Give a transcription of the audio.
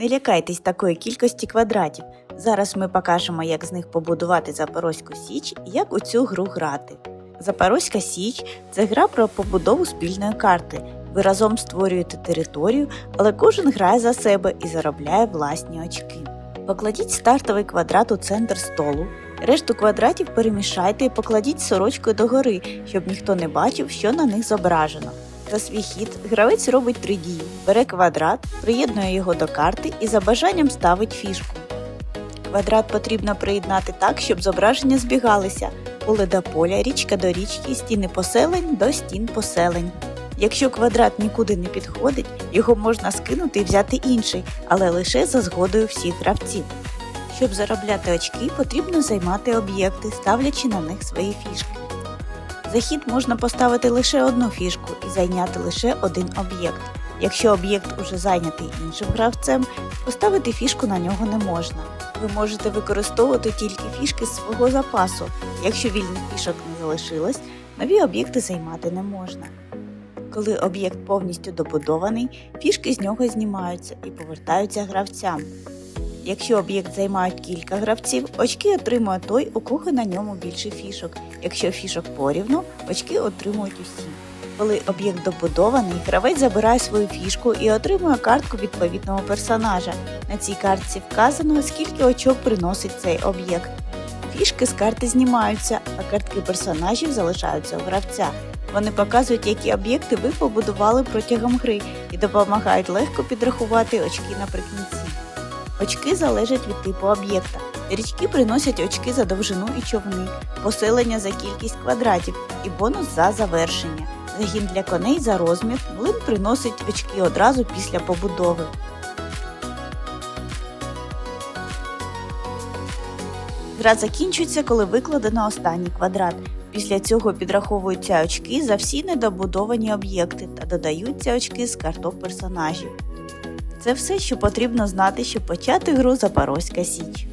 Не лякайтесь такої кількості квадратів. Зараз ми покажемо, як з них побудувати Запорозьку Січ і як у цю гру грати. Запорозька Січ це гра про побудову спільної карти. Ви разом створюєте територію, але кожен грає за себе і заробляє власні очки. Покладіть стартовий квадрат у центр столу. Решту квадратів перемішайте і покладіть сорочкою догори, щоб ніхто не бачив, що на них зображено. За свій хід гравець робить три дії: бере квадрат, приєднує його до карти і за бажанням ставить фішку. Квадрат потрібно приєднати так, щоб зображення збігалися: поле до поля, річка до річки, стіни поселень до стін поселень. Якщо квадрат нікуди не підходить, його можна скинути і взяти інший, але лише за згодою всіх гравців. Щоб заробляти очки, потрібно займати об'єкти, ставлячи на них свої фішки. За хід можна поставити лише одну фішку і зайняти лише один об'єкт. Якщо об'єкт уже зайнятий іншим гравцем, поставити фішку на нього не можна. Ви можете використовувати тільки фішки з свого запасу. Якщо вільних фішок не залишилось, нові об'єкти займати не можна. Коли об'єкт повністю добудований, фішки з нього знімаються і повертаються гравцям. Якщо об'єкт займають кілька гравців, очки отримує той, у кого на ньому більше фішок. Якщо фішок порівну, очки отримують усі. Коли об'єкт добудований, гравець забирає свою фішку і отримує картку відповідного персонажа. На цій картці вказано, скільки очок приносить цей об'єкт. Фішки з карти знімаються, а картки персонажів залишаються у гравця. Вони показують, які об'єкти ви побудували протягом гри і допомагають легко підрахувати очки наприкінці. Очки залежать від типу об'єкта. Річки приносять очки за довжину і човни, поселення за кількість квадратів і бонус за завершення. Загін для коней за розмір, млин приносить очки одразу після побудови. Гра закінчується, коли викладено останній квадрат. Після цього підраховуються очки за всі недобудовані об'єкти та додаються очки з карток персонажів. Це все, що потрібно знати, щоб почати гру Запорозька Січ.